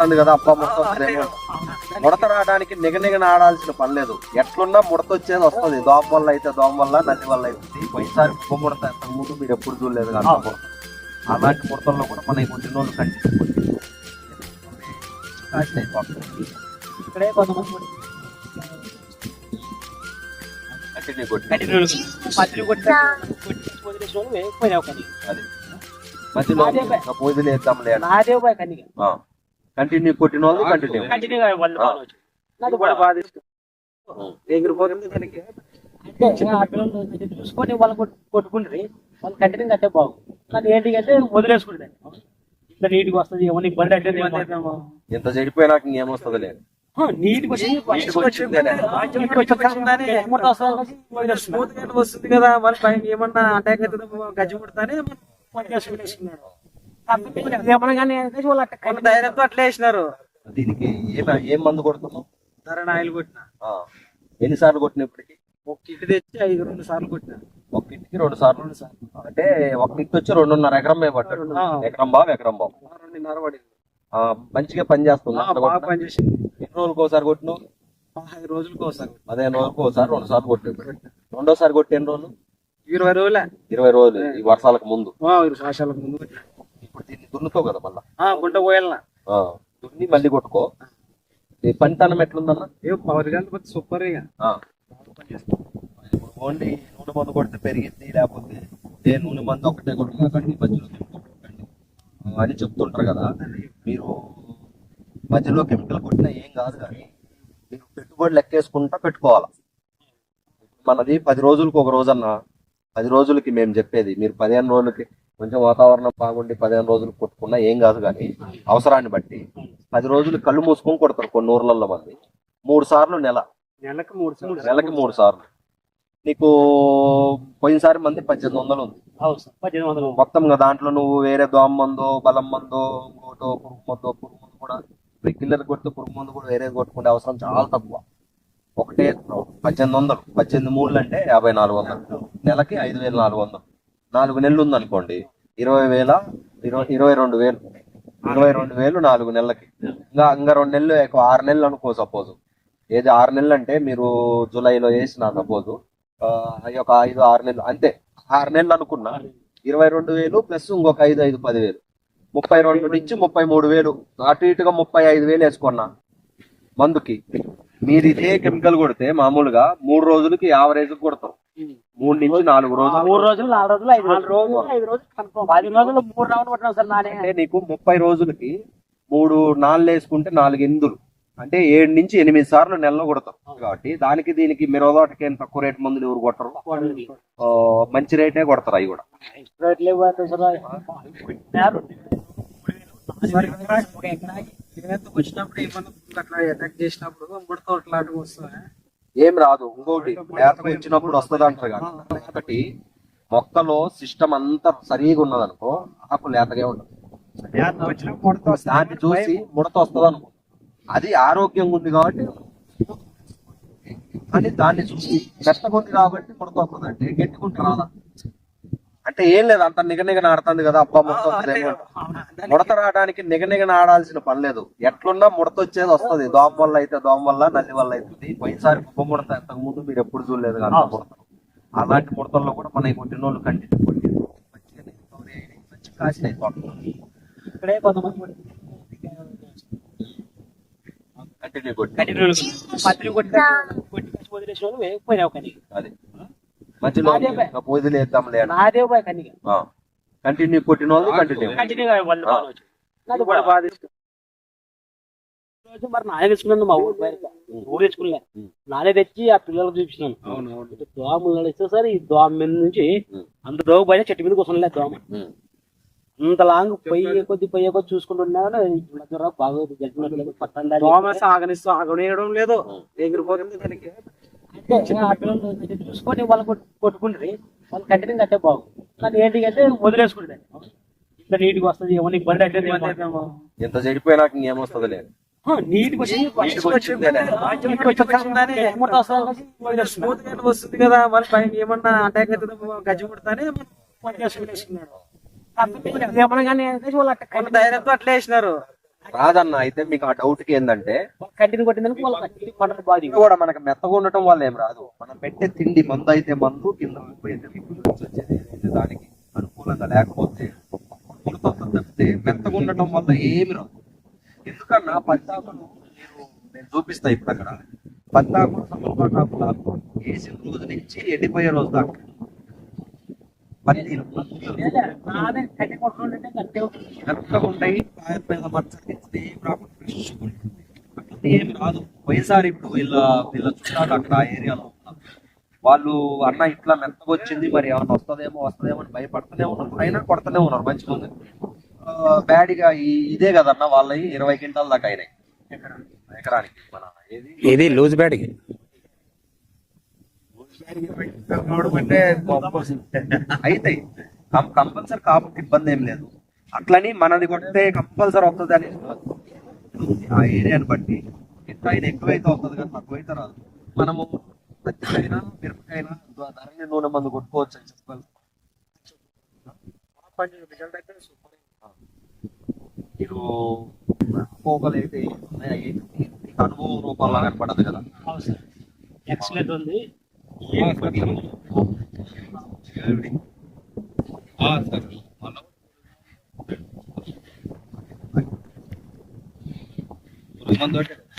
వస్తుంది కదా అప్ప ముడత వస్తుందేమో ముడత రావడానికి నిగ నిగన ఆడాల్సిన పని లేదు. ఎట్లున్నా ముడత వచ్చేది వస్తుంది. దోమ వల్ల అయితే దోమ వల్ల నల్లి వల్ల అయితే పోయినసారి కుప్ప ముడత ముందు మీరు ఎప్పుడు చూడలేదు కదా. అలాంటి ముడతల్లో కూడా మన కొన్ని రోజులు కంటిన్యూ కొట్టి మధ్యలో కొట్టి పూజలు వేద్దాంలే నాదే పోయి కానీ కంటిన్యూ కొట్టిన వాళ్ళు కంటిన్యూ నాకు కూడా బాధ అంటే కొంచెం చూసుకొని వాళ్ళు కొట్టు- కొట్టుకుంటారు. వాళ్ళు కంటిన్యూ కట్టే బాగు కానీ ఏంటి అంటే వదిలేసుకుంటుంది ఇంత నీట్గా వస్తుంది ఏమన్నా ఇబ్బంది అంటే ఇంత చెడిపోయినాక ఇంకేమొస్తుంది లేదు. గా వస్తుంది కదా. మరి పైన ఏమన్నా అటాక్ అవుతుందో గజ్జి పుడతానే ధైర్యంతో అట్లా వేసినారు. దీనికి ఏం ఏం మందు కొడుతున్నావు? ధరణ ఆయిల్ కొట్టిన. ఆ. ఎన్నిసార్లు కొట్టినప్పటికి? ఒక కిట్ తెచ్చి ఐదు రెండు సార్లు కొట్టిన. ఒక ఇంటికి రెండు సార్లు అంటే ఒక ఇంటి వచ్చి రెండున్నర ఎకరం పట్టాడు. ఎకరం బాబు ఎకరం బాబు రెండున్నర పడింది. ఆ, మంచిగా పని చేస్తుంది? ఎన్ని రోజులకు ఒకసారి కొట్టినావు? పదహైదు రోజులకు ఒకసారి పదిహేను రోజులకు ఒకసారి రెండు సార్లు కొట్టి రెండోసారి కొట్టి ఎన్ని రోజులు? ఇరవై రోజులే. ఇరవై రోజులు. ఈ వర్షాలకు ముందు. సంవత్సరాలకు ముందు కొట్టిన. ఇప్పుడు దీన్ని దున్నుతావు కదా మళ్ళా? గుంట పోయాలనా ఆ, దున్ని మళ్ళీ కొట్టుకో. ఈ పనితనం ఎట్లుందన్న? ఏ పవర్ గంట సూపర్ ఇక. ఇప్పుడు ఓన్లీ నూనె మందు కొడితే పెరిగింది లేకపోతే ఏ నూనె మందు ఒకటే కొట్టకండి మధ్యలో ఆ, అని చెప్తుంటారు కదా. మీరు మధ్యలో కెమికల్ కొట్టినా ఏం కాదు కానీ మీరు పెట్టుబడి లెక్కేసుకుంటా పెట్టుకోవాలి? మనది పది రోజులకు ఒక రోజన్న పది రోజులకి మేము చెప్పేది మీరు పదిహేను రోజులకి కొంచెం వాతావరణం బాగుండి పదిహేను రోజులు కొట్టుకున్నా ఏం కాదు కానీ అవసరాన్ని బట్టి పది రోజులు కళ్ళు మూసుకొని కొడతారు కొన్ని ఊర్లలో మంది. మూడు సార్లు నెల. నెలకు మూడు సార్లు. నెలకి మూడు సార్లు. నీకు పోయినసారి మంది పద్దెనిమిది వందలు ఉంది. మొత్తం దాంట్లో నువ్వు వేరే దోమ మందో బలం మందో ఇంకోటో పురుగు మందో పురుగు మందు కూడా రెగ్యులర్ కొడితే పురుగు మందు కూడా వేరే కొట్టుకునే అవసరం చాలా తక్కువ. ఒకటే పద్దెనిమిది వందలు. పద్దెనిమిది మూడులు అంటే యాభై నాలుగు వందలు. నెలకి ఐదు వేల నాలుగు వందలు. నాలుగు నెలలు ఉందనుకోండి ఇరవై వేల ఇరవై ఇరవై రెండు వేలు ఇరవై రెండు వేలు నాలుగు నెలలకి. ఇంకా ఇంకా రెండు నెలలు ఎక్కువ ఆరు నెలలు అనుకో సపోజ్. ఏది ఆరు నెలలు అంటే మీరు జూలైలో వేసిన సపోజ్. ఒక ఐదు ఆరు నెలలు అంతే. ఆరు నెలలు అనుకున్నా ఇరవై రెండు వేలు ప్లస్ ఇంకొక ఐదు ఐదు పది వేలు. ముప్పై రెండు నుంచి ముప్పై మూడు వేలు. అటు ఇటుగా ముప్పై ఐదు వేలు వేసుకున్నా మందుకి. మీరు ఇదే కెమికల్ కొడితే మామూలుగా మూడు రోజులకి యావరేజ్ కొడతాం. మూడు నుంచి నాలుగు రోజులు మూడు రోజులు నాలుగు రోజులు ఐదు రోజులు రోజులు. ఐదు రోజులు కన్ఫర్మ్. పది రోజులు మూడు రౌండ్ కొట్టినాం సార్ నానే. అంటే నీకు ముప్పై రోజులకి మూడు నాలుగు వేసుకుంటే నాలుగు ఎందులు? అంటే ఏడు నుంచి ఎనిమిది సార్లు నెలలో కొడతాం. కాబట్టి దానికి దీనికి మిరవదోటకి ఏం తక్కువ రేట్ మందులు ఎవరు కొట్టరు? మంచి రేటే కొడతారు అవి కూడా. వచ్చినప్పుడు ఏమన్నా అట్లా అటాక్ చేసినప్పుడు ముడత అట్లాంటివి వస్తాయి ఏం రాదు ఇంకోటి లేతకు వచ్చినప్పుడు వస్తుంది అంటారు కానీ మొక్కలో సిస్టమ్ అంతా సరిగా ఉన్నది అనుకో ఆకు లేతగా ఉండదు వచ్చినప్పుడు ముడత వస్తుంది. దాన్ని చూసి ముడత వస్తుంది అనుకో అది ఆరోగ్యంగా ఉంది కాబట్టి అని దాన్ని చూసి మెత్తగా ఉంది కాబట్టి ముడత వస్తుంది అంటే గట్టిగా రాదా? అంటే ఏం లేదు అంత నిగనిగన ఆడుతుంది కదా అబ్బా ముడత వస్తుందేమో ముడత రావడానికి నిగనిగన ఆడాల్సిన పని లేదు. ఎట్లున్నా ముడత వచ్చేది వస్తుంది దోమ వల్ల అయితే దోమ వల్ల నల్లి వల్ల అవుతుంది పోయినసారి కుప్ప ముడత ఇంతకు ముందు మీరు ఎప్పుడు చూడలేదు కదా అలాంటి ముడతల్లో కూడా మన కొట్టిన వాళ్ళు కంటిన్యూ కొట్టి మంచిగా recovery అయ్యి మంచి కాసినాయి తోటలో. ఇక్కడే కొంతమంది కంటిన్యూ కొట్టి పత్రి కొట్టి కొట్టి వదిలేసిన వాళ్ళు వేయకపోయినావు కానీ అది. మధ్యలో నాదే పోయి కంటిన్యూ కొట్టిన వాళ్ళు కంటిన్యూ వాళ్ళు. నాకు కూడా బాధ రోజు మరి నానే తెచ్చుకున్నాను మా ఊరు బయట. ఊరు తెచ్చుకున్నా. నానే తెచ్చి ఆ పిల్లలకు చూపించినాను ఇటు దోమ నడిస్తే సార్ ఈ దోమ మీద నుంచి. అంత దోమ పైన చెట్టు మీద కూర్చోలే దోమ. అంత లాంగ్ పొయ్యి కొద్ది పొయ్యి కొద్ది చూసుకుంటున్నా బాగా పట్టండి దోమ సాగనిస్తూ ఆగనేయడం లేదు. ఎగిరిపోతుంది దానికి. పిల్లలు చూసుకొని వాళ్ళు కొట్టు- కొట్టుకుంటారు వాళ్ళు కంటిన్యూ కట్టే బాగు. కానీ ఏంటి అంటే వదిలేసుకుంటుంది ఇంత నీట్గా వస్తుంది ఏమన్నా ఇబ్బంది అంటే ఎంత చెడిపోయినాక ఇంకేమొస్తుంది లేదు. స్మూత్గా వస్తుంది కదా పైన ఏమన్నా అటాక్ అవుతుందో గజ్జి పుడతానే ఏమన్నా కానీ వాళ్ళు ధైర్యంతో అట్లా వేసినారు. రాదన్న అయితే మీకు ఆ డౌట్కి ఏంటంటే కంటిన్యూ కొట్టిందని పంటలు. కూడా మనకు మెత్తగా ఉండటం వల్ల ఏం రాదు. మనం పెట్టే తిండి మందు అయితే మందు కింద పోయేది వచ్చేది ఏదైతే దానికి అనుకూలంగా లేకపోతే తప్పితే మెత్తగా ఉండటం వల్ల ఏమి రాదు. ఎందుకన్నా పత్తాకులు నేను నేను చూపిస్తా ఇప్పుడు అక్కడ. పత్తాకులు సమల్పాటాకులు ఆకు వేసిన రోజు నుంచి ఎండిపోయే రోజు దాకా. పన్నీరు ఉంటాయి కాయ మీద మచ్చటి ఏం రాకుండా ఫ్రెష్ ఉంటుంది. అట్లా ఏం రాదు. పోయినసారి ఇప్పుడు వీళ్ళ వీళ్ళ చుట్టాలు అక్కడ ఆ ఏరియాలో వాళ్ళు అన్న ఇట్లా మెత్తగా వచ్చింది మరి ఏమన్నా వస్తుందేమో వస్తుందేమో అని భయపడుతూనే ఉన్నారు. అయినా కొడుతూనే ఉన్నారు మంచిగా ఉంది. బ్యాడ్గా ఇదే కదన్న వాళ్ళవి ఇరవై క్వింటాల దాకా అయినాయి. ఎకరానికి. మన ఏది? ఇది లూజ్ బ్యాడ్కి అయితే కంపల్సరీ కాపుకి ఇబ్బంది ఏం లేదు. అట్లని మనది కొడితే కంపల్సరీ వస్తుంది అని. ఆ ఏరియాని బట్టి ఎంత అయినా ఎక్కువైతే వస్తుంది కానీ తక్కువైతే రాదు. మనము పత్తికైనా మిరపకైనా ధరణి నూనె మందు కొట్టుకోవచ్చు అని చెప్పాలి. రిజల్ట్ అయితే సూపర్ మీరు పోకలు అయితే ఉన్నాయి. మీకు అనుభవం రూపంలో కనపడదు కదా. అవును సార్. ఎక్సలెంట్ ఉంది మందు